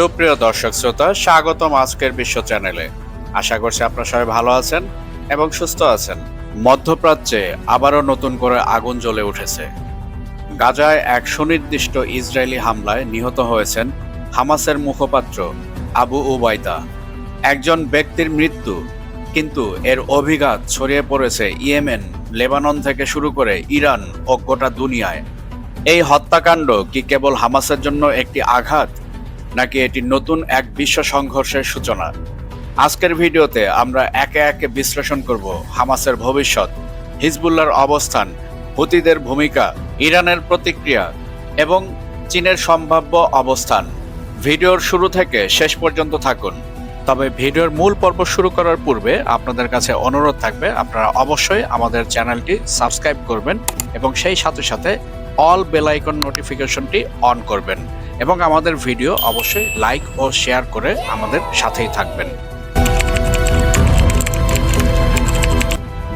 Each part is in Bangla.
সুপ্রিয় দর্শক শ্রোতা, স্বাগতম আজকের বিশ্ব চ্যানেলে। আশা করছি আপনারা সবাই ভালো আছেন এবং সুস্থ আছেন। মধ্যপ্রাচ্যে আবারও নতুন করে আগুন জ্বলে উঠেছে। গাজায় এক সুনির্দিষ্ট ইসরায়েলি হামলায় নিহত হয়েছেন হামাসের মুখপাত্র আবু উবাইদা একজন ব্যক্তির মৃত্যু, কিন্তু এর অভিঘাত ছড়িয়ে পড়েছে ইয়েমেন, লেবানন থেকে শুরু করে ইরান ও গোটা দুনিয়ায়। এই হত্যাকাণ্ড কি কেবল হামাসের জন্য একটি আঘাত নাকি এটি নতুন এক বিশ্ব সংঘর্ষের সূচনা? আজকের ভিডিওতে আমরা একে একে বিশ্লেষণ করব হামাসের ভবিষ্যৎ হিজবুল্লার অবস্থান, হুতিদের ভূমিকা, ইরানের প্রতিক্রিয়া এবং চীনের সম্ভাব্য অবস্থান। ভিডিওর শুরু থেকে শেষ পর্যন্ত থাকুন। তবে ভিডিওর মূল পর্ব শুরু করার পূর্বে আপনাদের কাছে অনুরোধ থাকবে, আপনারা অবশ্যই আমাদের চ্যানেলটি সাবস্ক্রাইব করবেন এবং সেই সাথে সাথে অল বেল আইকন নোটিফিকেশনটি অন করবেন। এবং আমাদের ভিডিও অবশ্যই লাইক ও শেয়ার করে আমাদের সাথেই থাকবেন।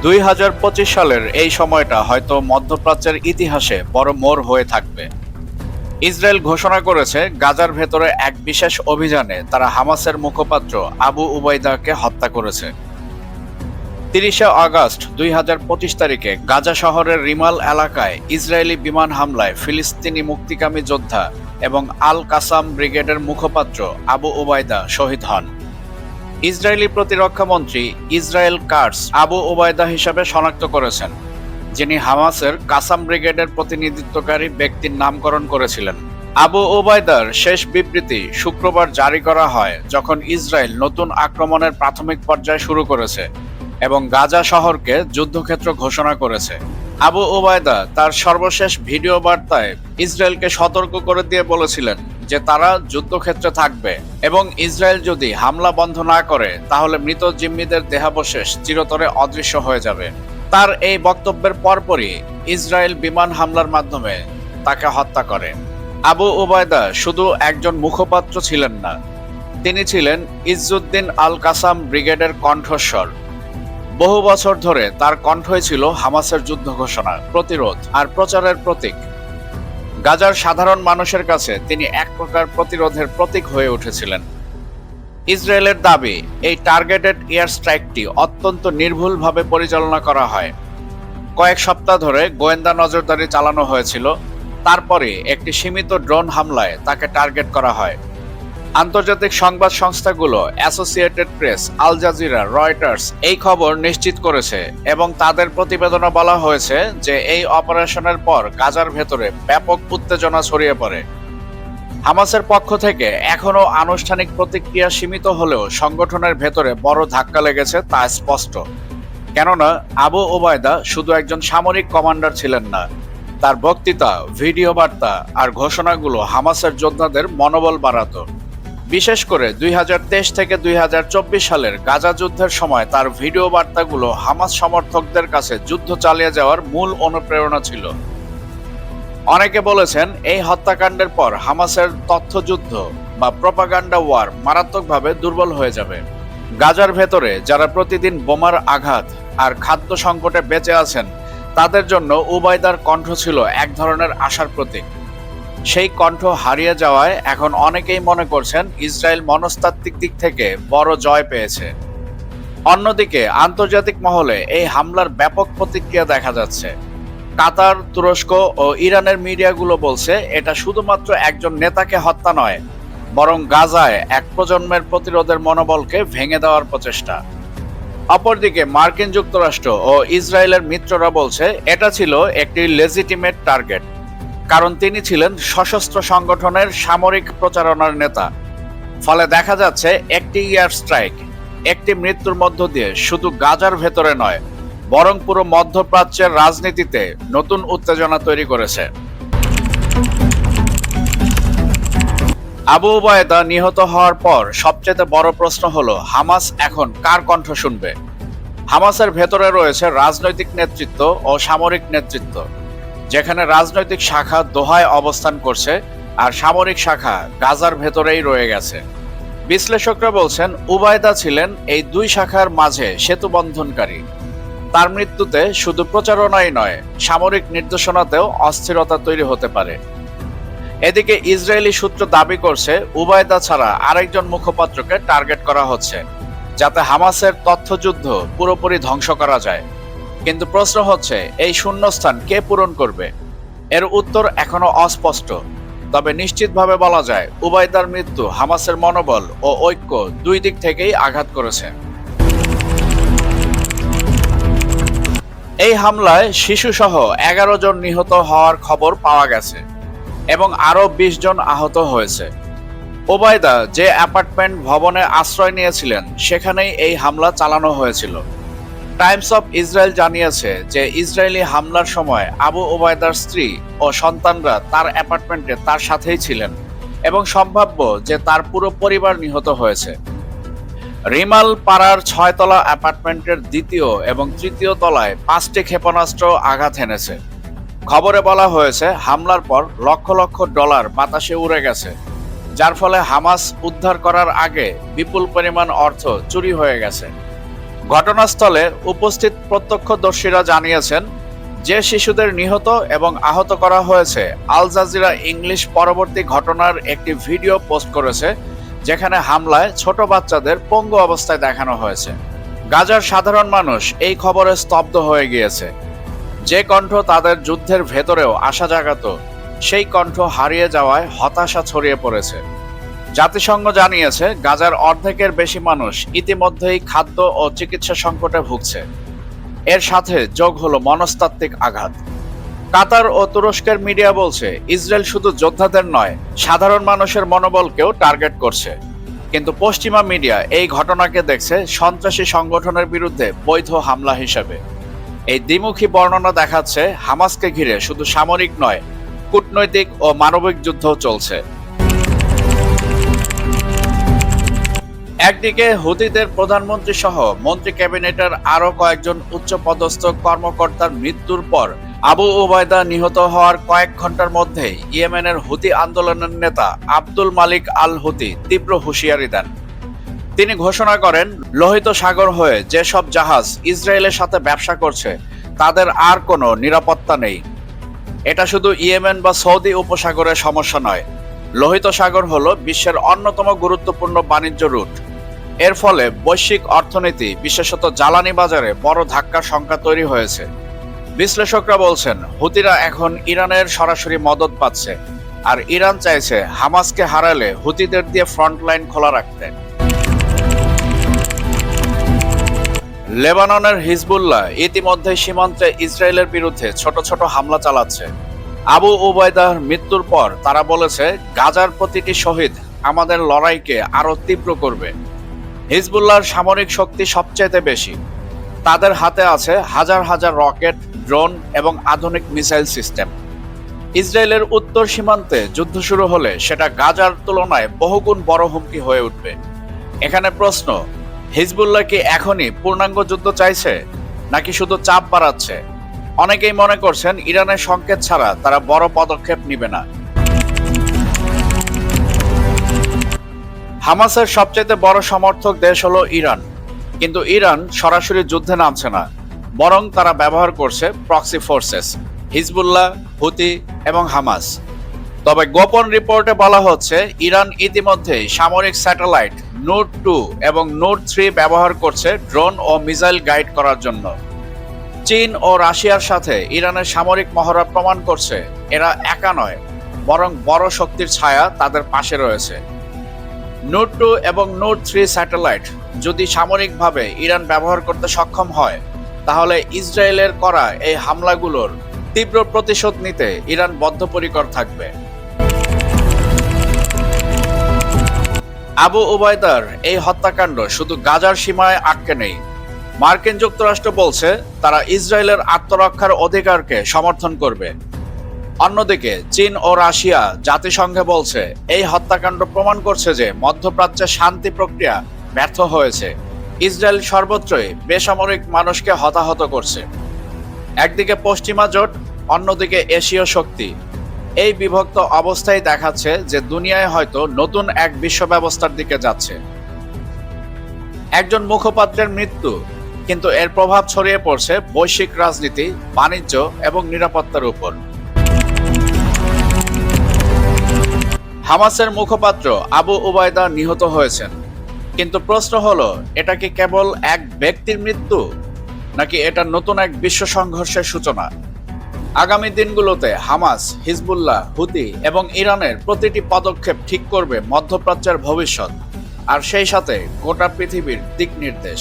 দুই হাজার পঁচিশ সালের এই সময়টা হয়তো মধ্যপ্রাচ্যের ইতিহাসে বড় মোড় হয়ে থাকবে। ইসরায়েল ঘোষণা করেছে গাজার ভেতরে এক বিশেষ অভিযানে তারা হামাসের মুখপাত্র আবু উবাইদাকে হত্যা করেছে। তিরিশে আগস্ট দুই হাজার পঁচিশ তারিখে গাজা শহরের রিমাল এলাকায় ইসরায়েলি বিমান হামলায় ফিলিস্তিনি মুক্তিকামী যোদ্ধা এবং আল কাসাম ব্রিগেডের মুখপাত্র আবু ওবায়দা শহীদ হন। ইসরায়েলি প্রতিরক্ষা মন্ত্রী ইসরায়েল কার্স আবু ওবায়দা হিসাবে শনাক্ত করেছেন, যিনি হামাসের কাসাম ব্রিগেডের প্রতিনিধিত্বকারী ব্যক্তির নামকরণ করেছিলেন। আবু ওবায়দার শেষ বিবৃতি শুক্রবার জারি করা হয় যখন ইসরায়েল নতুন আক্রমণের প্রাথমিক পর্যায় শুরু করেছে এবং গাজা শহরকে যুদ্ধক্ষেত্র ঘোষণা করেছে। আবু ওবায়দা তার সর্বশেষ ভিডিও বার্তায় ইসরায়েলকে সতর্ক করে দিয়ে বলেছিলেন যে তারা যুদ্ধক্ষেত্রে থাকবে এবং ইসরায়েল যদি হামলা বন্ধ না করে, তাহলে মৃত জিম্মিদের দেহাবশেষ চিরতরে অদৃশ্য হয়ে যাবে। তার এই বক্তব্যের পরপরই ইসরায়েল বিমান হামলার মাধ্যমে তাকে হত্যা করে। আবু ওবায়দা শুধু একজন মুখপাত্র ছিলেন না, তিনি ছিলেন ইজ্জুদ্দিন আল কাসাম ব্রিগেডের কণ্ঠস্বর। বহু বছর ধরে তার কণ্ঠই ছিল হামাসের যুদ্ধ ঘোষণা প্রতিরোধ আর প্রচারের প্রতীক। গাজার সাধারণ মানুষের কাছে তিনি এক প্রকার প্রতিরোধের প্রতীক হয়ে উঠেছিলেন। ইসরায়েলের দাবি, এই টার্গেটেড এয়ার স্ট্রাইকটি অত্যন্ত নির্ভুলভাবে পরিচালনা করা হয়। কয়েক সপ্তাহ ধরে গোয়েন্দা নজরদারি চালানো হয়েছিল। তারপরে একটি সীমিত ড্রোন হামলায় তাকে টার্গেট করা হয়। আন্তর্জাতিক সংবাদ সংস্থাগুলো Associated Press Al Jazeera Reuters এই খবর নিশ্চিত করেছে এবং তাদের প্রতিবেদনে বলা হয়েছে যে এই অপারেশনের পর গাজার ভেতরে ব্যাপক উত্তেজনা ছড়িয়ে পড়ে। হামাসের পক্ষ থেকে এখনও আনুষ্ঠানিক প্রতিক্রিয়া সীমিত হলেও সংগঠনের ভেতরে বড় ধাক্কা লেগেছে তা স্পষ্ট। কেননা, আবু ওবায়দা শুধু একজন সামরিক কমান্ডার ছিলেন না, তার বক্তৃতা, ভিডিও বার্তা আর ঘোষণাগুলো হামাসের যোদ্ধাদের মনোবল বাড়াতো। বিশেষ করে দুই হাজার তেইশ থেকে দুই হাজার চব্বিশ সালের গাজা যুদ্ধের সময় তার ভিডিও বার্তাগুলো হামাস সমর্থকদের কাছে যুদ্ধ চালিয়ে যাওয়ার মূল অনুপ্রেরণা ছিল। অনেকে বলেছেন এই হত্যাকাণ্ডের পর হামাসের তথ্যযুদ্ধ বা প্রপাগান্ডা ওয়ার মারাত্মকভাবে দুর্বল হয়ে যাবে। গাজার ভেতরে যারা প্রতিদিন বোমার আঘাত আর খাদ্য সংকটে বেঁচে আছেন, তাদের জন্য উবায়দার কণ্ঠ ছিল এক ধরনের আশার প্রতীক। সেই কণ্ঠ হারিয়ে যাওয়ায় এখন অনেকেই মনে করছেন ইসরায়েল মনস্তাত্ত্বিক দিক থেকে বড় জয় পেয়েছে। অন্যদিকে আন্তর্জাতিক মহলে এই হামলার ব্যাপক প্রতিক্রিয়া দেখা যাচ্ছে। কাতার, তুরস্ক ও ইরানের মিডিয়াগুলো বলছে এটা শুধুমাত্র একজন নেতাকে হত্যা নয়, বরং গাজায় এক প্রজন্মের প্রতিরোধের মনোবলকে ভেঙে দেওয়ার প্রচেষ্টা। অপরদিকে মার্কিন যুক্তরাষ্ট্র ও ইসরায়েলের মিত্ররা বলছে এটা ছিল একটি লেজিটিমেট টার্গেট কারণ তিনি ছিলেন সশস্ত্র সংগঠনের সামরিক প্রচারণার নেতা। ফলে দেখা যাচ্ছে, একটি ইয়ার স্ট্রাইক, একটি মৃত্যুর মধ্য দিয়ে শুধু গাজার ভেতরে নয়, বরং পুরো মধ্যপ্রাচ্যের রাজনীতিতে নতুন উত্তেজনা তৈরি করেছে। আবু উবায়দা নিহত হওয়ার পর সবচেয়ে বড় প্রশ্ন হলো, হামাস এখন কার কণ্ঠ শুনবে? হামাসের ভেতরে রয়েছে রাজনৈতিক নেতৃত্ব ও সামরিক নেতৃত্ব। যেখানে রাজনৈতিক শাখা দোহায় অবস্থান করছে আর সামরিক শাখা গাজার ভেতরেই রয়ে গেছে। বিশ্লেষকরা বলছেন, উবায়দা ছিলেন এই দুই শাখার মাঝে সেতু বন্ধনকারী তার মৃত্যুতে শুধু প্রচারণাই নয়, সামরিক নির্দেশনাতেও অস্থিরতা তৈরি হতে পারে। এদিকে ইসরায়েলি সূত্র দাবি করছে, উবায়দা ছাড়া আরেকজন মুখপাত্রকে টার্গেট করা হচ্ছে, যাতে হামাসের তথ্যযুদ্ধ পুরোপুরি ধ্বংস করা যায়। কিন্তু প্রশ্ন হচ্ছে, এই শূন্যস্থান কে পূরণ করবে? এর উত্তর এখনও অস্পষ্ট। তবে নিশ্চিতভাবে বলা যায়, উবায়দার মৃত্যু হামাসের মনোবল ও ঐক্য দুই দিক থেকেই আঘাত করেছে। এই হামলায় শিশুসহ এগারো জন নিহত হওয়ার খবর পাওয়া গেছে এবং আরও বিশ জন আহত হয়েছে। ওবায়দা যে অ্যাপার্টমেন্ট ভবনে আশ্রয় নিয়েছিলেন, সেখানেই এই হামলা চালানো হয়েছিল। টাইমস অফ ইসরায়েল জানিয়েছে যে ইসরায়েলি হামলার সময় আবু ওবায়দার স্ত্রী ও সন্তানরা তার অ্যাপার্টমেন্টে তার সাথেই ছিলেন এবং সম্ভাব্য যে তার পুরো পরিবার নিহত হয়েছে। রিমাল পাড়ার ছয়তলা অ্যাপার্টমেন্টের দ্বিতীয় এবং তৃতীয় তলায় পাঁচটি ক্ষেপণাস্ত্র আঘাত এনেছে। খবরে বলা হয়েছে, হামলার পর লক্ষ লক্ষ ডলার বাতাসে উড়ে গেছে, যার ফলে হামাস উদ্ধার করার আগে বিপুল পরিমাণ অর্থ চুরি হয়ে গেছে। ঘটনাস্থলে উপস্থিত প্রত্যক্ষদর্শীরা জানিয়েছেন, যে শিশুদের নিহত এবং আহত করা হয়েছে, আল জাজিরা ইংলিশ পরবর্তী ঘটনার একটি ভিডিও পোস্ট করেছে, যেখানে হামলায় ছোট বাচ্চাদের পঙ্গু অবস্থায় দেখানো হয়েছে। গাজার সাধারণ মানুষ এই খবরে স্তব্ধ হয়ে গিয়েছে। যে কণ্ঠ তাদের যুদ্ধের ভেতরেও আশা জাগাত, সেই কণ্ঠ হারিয়ে যাওয়ায় হতাশা ছড়িয়ে পড়েছে। জাতিসংঘ জানিয়েছে, গাজার অর্ধেকের বেশি মানুষ ইতিমধ্যেই খাদ্য ও চিকিৎসা সংকটে ভুগছে। এর সাথে যোগ হলো মনস্তাত্ত্বিক আঘাত। কাতার ও তুরস্কের মিডিয়া বলছে, ইসরায়েল শুধু যোদ্ধাদের নয়, সাধারণ মানুষের মনোবলকেও টার্গেট করছে। কিন্তু পশ্চিমা মিডিয়া এই ঘটনাকে দেখছে সন্ত্রাসী সংগঠনের বিরুদ্ধে বৈধ হামলা হিসেবে। এই দ্বিমুখী বর্ণনা দেখাচ্ছে, হামাসকে ঘিরে শুধু সামরিক নয়, কূটনৈতিক ও মানবিক যুদ্ধ চলছে। একদিকে হুতিদের প্রধানমন্ত্রী সহ মন্ত্রী ক্যাবিনেটের আরও কয়েকজন উচ্চপদস্থ কর্মকর্তার মৃত্যুর পর আবু ওবায়দা নিহত হওয়ার কয়েক ঘণ্টার মধ্যেই ইয়েমেনের হুতি আন্দোলনের নেতা আব্দুল মালিক আল হুতি তীব্র হুঁশিয়ারি দেন। তিনি ঘোষণা করেন, লোহিত সাগর হয়ে যেসব জাহাজ ইসরায়েলের সাথে ব্যবসা করছে, তাদের আর কোনো নিরাপত্তা নেই। এটা শুধু ইয়েমেন বা সৌদি উপসাগরের সমস্যা নয়। লোহিত সাগর হলো বিশ্বের অন্যতম গুরুত্বপূর্ণ বাণিজ্য রুট। এর ফলে বৈশ্বিক অর্থনীতি, বিশেষত জ্বালানি বাজারে বড় ধাক্কার সংখ্যা তৈরি হয়েছে। বিশ্লেষকরা বলছেন, হুতিরা এখন ইরানের সরাসরি মদত পাচ্ছে আর ইরান চাইছে হামাসকে হারালে হুতিদের দিয়ে ফ্রন্ট লাইন খোলা রাখতে। লেবাননের হিজবুল্লাহ ইতিমধ্যে সীমান্তে ইসরায়েলের বিরুদ্ধে ছোট ছোট হামলা চালাচ্ছে। আবু উবায়দার মৃত্যুর পর তারা বলেছে, গাজার প্রতিটি শহীদ আমাদের লড়াইকে আরও তীব্র করবে। হিজবুল্লাহর সামরিক শক্তি সবচাইতে বেশি। তাদের হাতে আছে হাজার হাজার রকেট, ড্রোন এবং আধুনিক মিসাইল সিস্টেম। ইসরায়েলের উত্তর সীমান্তে যুদ্ধ শুরু হলে সেটা গাজার তুলনায় বহুগুণ বড় হুমকি হয়ে উঠবে। এখানে প্রশ্ন, হিজবুল্লাহ কি এখনই পূর্ণাঙ্গ যুদ্ধ চাইছে, নাকি শুধু চাপ বাড়াচ্ছে? অনেকেই মনে করছেন, ইরানের সংকেত ছাড়া তারা বড় পদক্ষেপ নিবে না। হামাসের সবচেয়ে বড় সমর্থক দেশ হলো ইরান। কিন্তু ইরান সরাসরি যুদ্ধে নামছে না, বরং তারা ব্যবহার করছে প্রক্সি ফোর্সেস হিজবুল্লাহ, হুতি এবং হামাস। তবে গোপন রিপোর্টে বলা হচ্ছে, ইরান ইতিমধ্যেই সামরিক স্যাটেলাইট নোট টু এবং নোট থ্রি ব্যবহার করছে ড্রোন ও মিসাইল গাইড করার জন্য। চীন ও রাশিয়ার সাথে ইরানের সামরিক মহড়া প্রমাণ করছে, এরা একা নয়, বরং বড় শক্তির ছায়া তাদের পাশে রয়েছে। নোট টু এবং নোট থ্রি স্যাটেলাইট যদি সামরিকভাবে ইরান ব্যবহার করতে সক্ষম হয়, তাহলে ইসরায়েলের করা এই হামলাগুলোর তীব্র প্রতিশোধ নিতে ইরান বদ্ধপরিকর থাকবে। আবু ওবায়দার এই হত্যাকাণ্ড শুধু গাজার সীমায় আটকে নেই। মার্কিন যুক্তরাষ্ট্র বলছে, তারা ইসরায়েলের আত্মরক্ষার অধিকারকে সমর্থন করবে। অন্যদিকে চীন ও রাশিয়া জাতিসংঘে বলছে, এই হত্যাকাণ্ড প্রমাণ করছে যে মধ্যপ্রাচ্যে শান্তি প্রক্রিয়া ব্যর্থ হয়েছে। ইসরায়েল সর্বত্রই বেসামরিক মানুষকে হতাহত করছে। একদিকে পশ্চিমা জোট, অন্যদিকে এশীয় শক্তি। এই বিভক্ত অবস্থায় দেখাচ্ছে যে দুনিয়ায় হয়তো নতুন এক বিশ্ব ব্যবস্থার দিকে যাচ্ছে। একজন মুখপাত্রের মৃত্যু, কিন্তু এর প্রভাব ছড়িয়ে পড়ছে বৈশ্বিক রাজনীতি, বাণিজ্য এবং নিরাপত্তার উপর। হামাসের মুখপাত্র আবু উবায়দা নিহত হয়েছেন। কিন্তু প্রশ্ন হলো, এটা কি কেবল এক ব্যক্তির মৃত্যু, নাকি এটা নতুন এক বিশ্ব সংঘর্ষের সূচনা? আগামী দিনগুলোতে হামাস, হিজবুল্লাহ, হুতি এবং ইরানের প্রতিটি পদক্ষেপ ঠিক করবে মধ্যপ্রাচ্যের ভবিষ্যৎ, আর সেই সাথে গোটা পৃথিবীর দিক নির্দেশ।